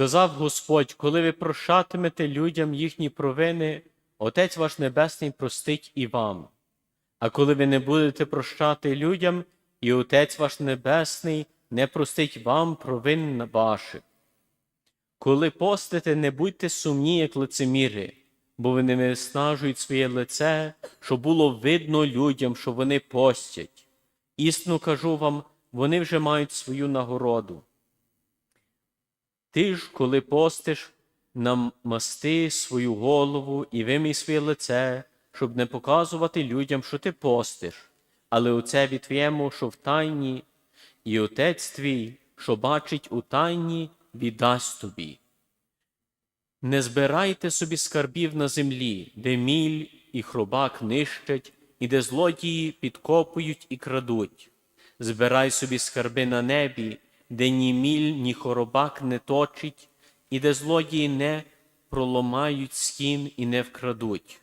Сказав Господь, коли ви прощатимете людям їхні провини, Отець ваш Небесний простить і вам. А коли ви не будете прощати людям, і Отець ваш Небесний не простить вам провин ваших. Коли постите, не будьте сумні, як лицеміри, бо вони виснажують своє лице, щоб було видно людям, що вони постять. Істину кажу вам, вони вже мають свою нагороду. Ти ж, коли постиш, намасти свою голову і вимій своє лице, щоб не показувати людям, що ти постиш, але оце твоєму, що в тайні, і отець твій, що бачить у тайні, віддасть тобі. Не збирайте собі скарбів на землі, де міль і хробак нищать, і де злодії підкопують і крадуть. Збирай собі скарби на небі, де ні міль, ні хоробак не точить, і де злодії не проломають стін і не вкрадуть.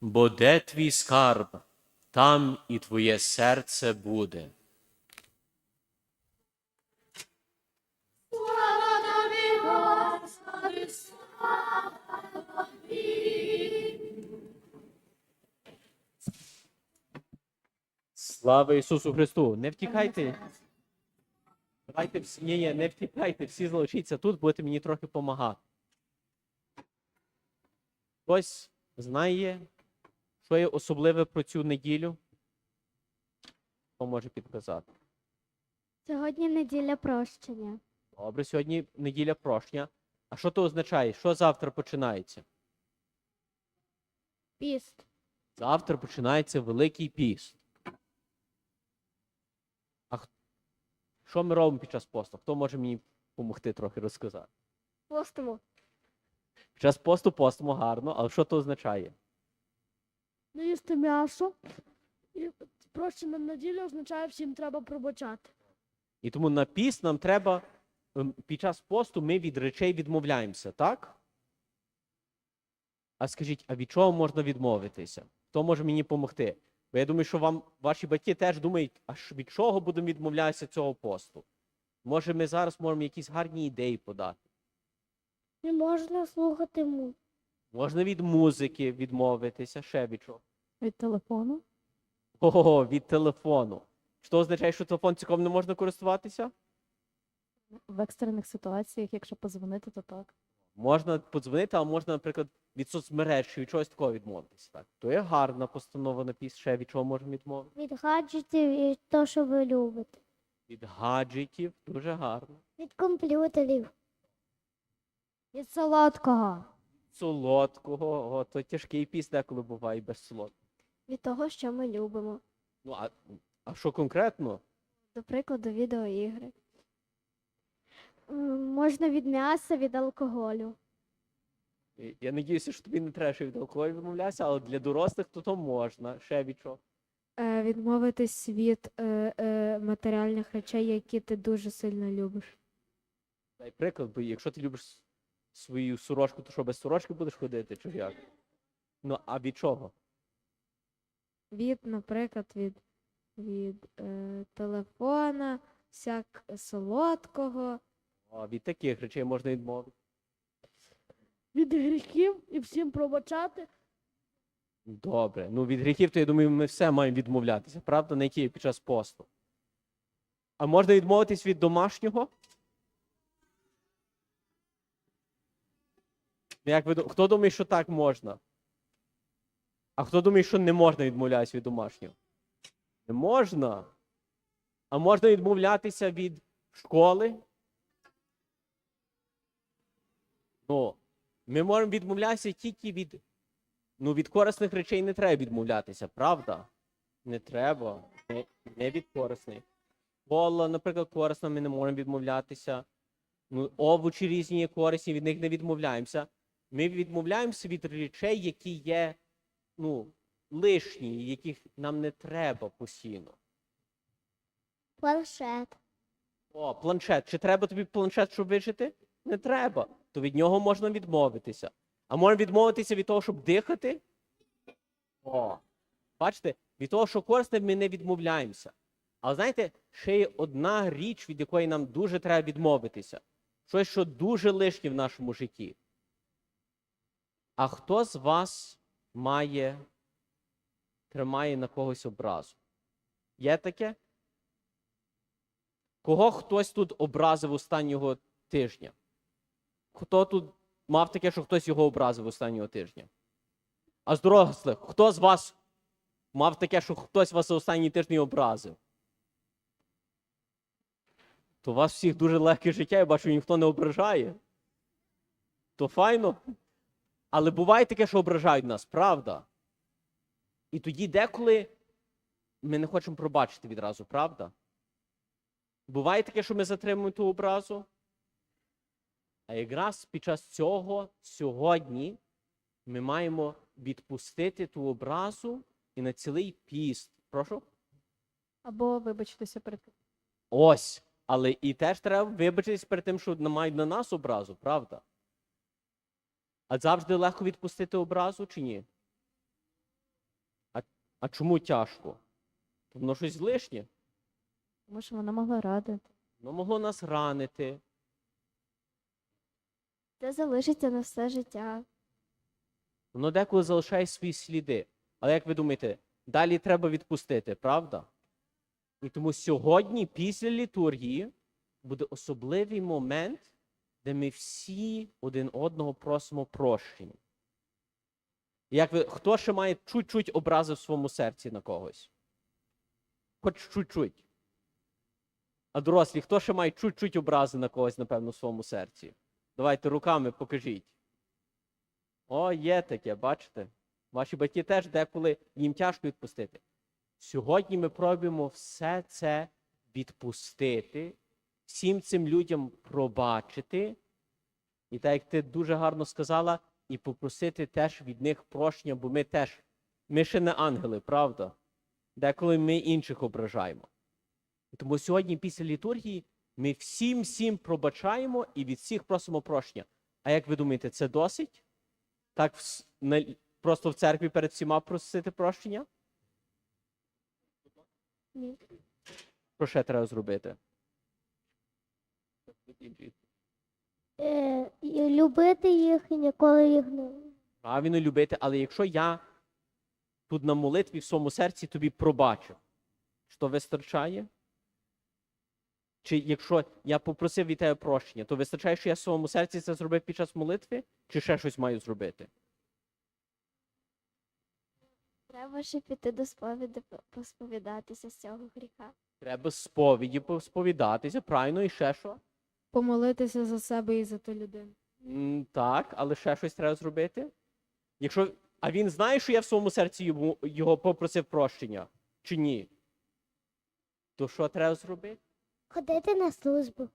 Бо де твій скарб, там і твоє серце буде. Слава Ісусу Христу! Не втікайте. Давайте всі, ні, ні, не втікайте, всі залишіться тут, будете мені трохи допомагати. Хтось знає, що є особливе про цю неділю? Хто може підказати? Сьогодні неділя прощення. Добре, сьогодні неділя прощення. А що то означає? Що завтра починається? Піст. Завтра починається Великий піст. А х- що ми робимо під час посту? Хто може мені допомогти трохи розказати? Постимо. Під час посту постимо гарно, але що то означає? Не їсти м'ясо. І прощена неділя означає, всім треба пробачати. І тому на піст нам треба ем, під час посту ми від речей відмовляємося, так? А скажіть, а від чого можна відмовитися? Хто може мені допомогти? Бо я думаю, що вам ваші батьки теж думають, а від чого будемо відмовлятися цього посту? Може, ми зараз можемо якісь гарні ідеї подати. Не можна слухати му. Можна від музики відмовитися, ще від чого? Від телефону? Ого, від телефону. Що означає, що телефон цілком не можна користуватися? В екстрених ситуаціях, якщо позвонити, то так. Можна подзвонити, а можна, наприклад, від соцмереж чи від чогось такого відмовитися. Так. То є гарна постанова на піс, ще від чого можемо відмовити? Від гаджетів і то, що ви любите. Від гаджетів, дуже гарно. Від комп'ютерів. Від солодкого. Солодкого, о, то тяжкий піс деколи буває без солодкого. Від того, що ми любимо. Ну, а, а що конкретно? До прикладу, відеоігри. М, Можна від м'яса, від алкоголю. Я надіюся, що тобі не треба ще від алкоголю відмовлятися, але для дорослих то, то можна. Ще від чого? Е, відмовитись від е, е, матеріальних речей, які ти дуже сильно любиш. Дай приклад, бо якщо ти любиш свою сорочку, то що без сорочки будеш ходити, чи як? Ну, а від чого? Від, наприклад, від, від е, телефона, всяк солодкого. А від таких речей можна відмовити. Від гріхів і всім пробачати. Добре. Ну, від гріхів, то я думаю, ми все маємо відмовлятися, правда, не тільки під час посту. А можна відмовитись від домашнього? Ну, Як ви, хто думає, що так можна? А хто думає, що не можна відмовлятися від домашнього? Не можна. А можна відмовлятися від школи? Ну, ми можемо відмовлятися тільки від Ну, від корисних речей не треба відмовлятися, правда? Не треба. Не, не від корисних. Кола, наприклад, корисна, ми не можемо відмовлятися. Ну, овочі різні є корисні, від них не відмовляємося. Ми відмовляємося від речей, які є ну, лишні, яких нам не треба постійно. Планшет. О, планшет. Чи треба тобі планшет, щоб вижити? Не треба. То від нього можна відмовитися. А можна відмовитися від того, щоб дихати? О, бачите, від того, що корисне, ми не відмовляємося. Але знаєте, ще є одна річ, від якої нам дуже треба відмовитися. щось, що дуже лишнє в нашому житті. А хто з вас має, тримає на когось образу? Є таке? Кого хтось тут образив останнього тижня? Хто тут мав таке, що хтось його образив останнього тижня? А з дорослих, хто з вас мав таке, що хтось вас останній тиждень образив? То у вас всіх дуже легке життя, я бачу, ніхто не ображає. То файно. Але буває таке, що ображають нас, правда? І тоді деколи ми не хочемо пробачити відразу, правда? Буває таке, що ми затримуємо ту образу. А якраз під час цього сьогодні ми маємо відпустити ту образу і на цілий піст. Прошу? Або вибачитися перед Ось. Але і теж треба вибачитись перед тим, що мають на нас образу, правда? А завжди легко відпустити образу чи ні? А, а чому тяжко? Воно щось лишнє. тому що вона могла радити. Воно могло нас ранити. Це залишиться на все життя. Воно деколи залишає свої сліди. Але як ви думаєте, далі треба відпустити, правда? І тому сьогодні, після літургії, буде особливий момент, де ми всі один одного просимо прощення. Як ви, хто ще має чуть-чуть образи в своєму серці на когось? Хоч чуть-чуть. А дорослі, хто ще має чуть-чуть образи на когось, напевно, в своєму серці? Давайте руками покажіть. О, є таке, бачите? Ваші батьки теж деколи їм тяжко відпустити. Сьогодні ми пробуємо все це відпустити, всім цим людям пробачити. І так як ти дуже гарно сказала, і попросити теж від них прощення, бо ми теж, ми ще не ангели, правда? Деколи ми інших ображаємо. Тому сьогодні, після літургії, ми всім всім пробачаємо і від всіх просимо прощення. А як ви думаєте, це досить? Так просто в церкві перед всіма просити прощення? Ні. Про Що треба зробити? Е, любити їх і ніколи їх не. Правильно любити, але якщо я тут на молитві в своєму серці тобі пробачив, що вистачає? Чи якщо я попросив від тебе прощення, то вистачає, що я в своєму серці це зробив під час молитви, чи ще щось маю зробити? Треба ще піти до сповіді посповідатися з цього гріха. Треба з сповіді сповідатися, правильно, і ще що? Помолитися за себе і за ту людину. М, Так, але ще щось треба зробити. Якщо... А він знає, що я в своєму серці йому, його попросив прощення, чи ні? То що треба зробити? Ходити на службу.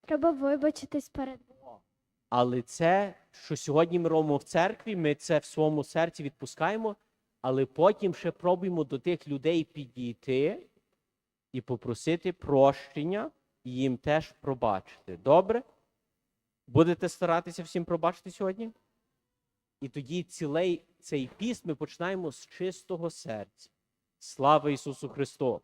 Треба вибачитись перед Але це, що сьогодні ми робимо в церкві, ми це в своєму серці відпускаємо, але потім ще пробуємо до тих людей підійти і попросити прощення і їм теж пробачити. Добре? Будете старатися всім пробачити сьогодні? І тоді цілий цей піст ми починаємо з чистого серця. Слава Ісусу Христу!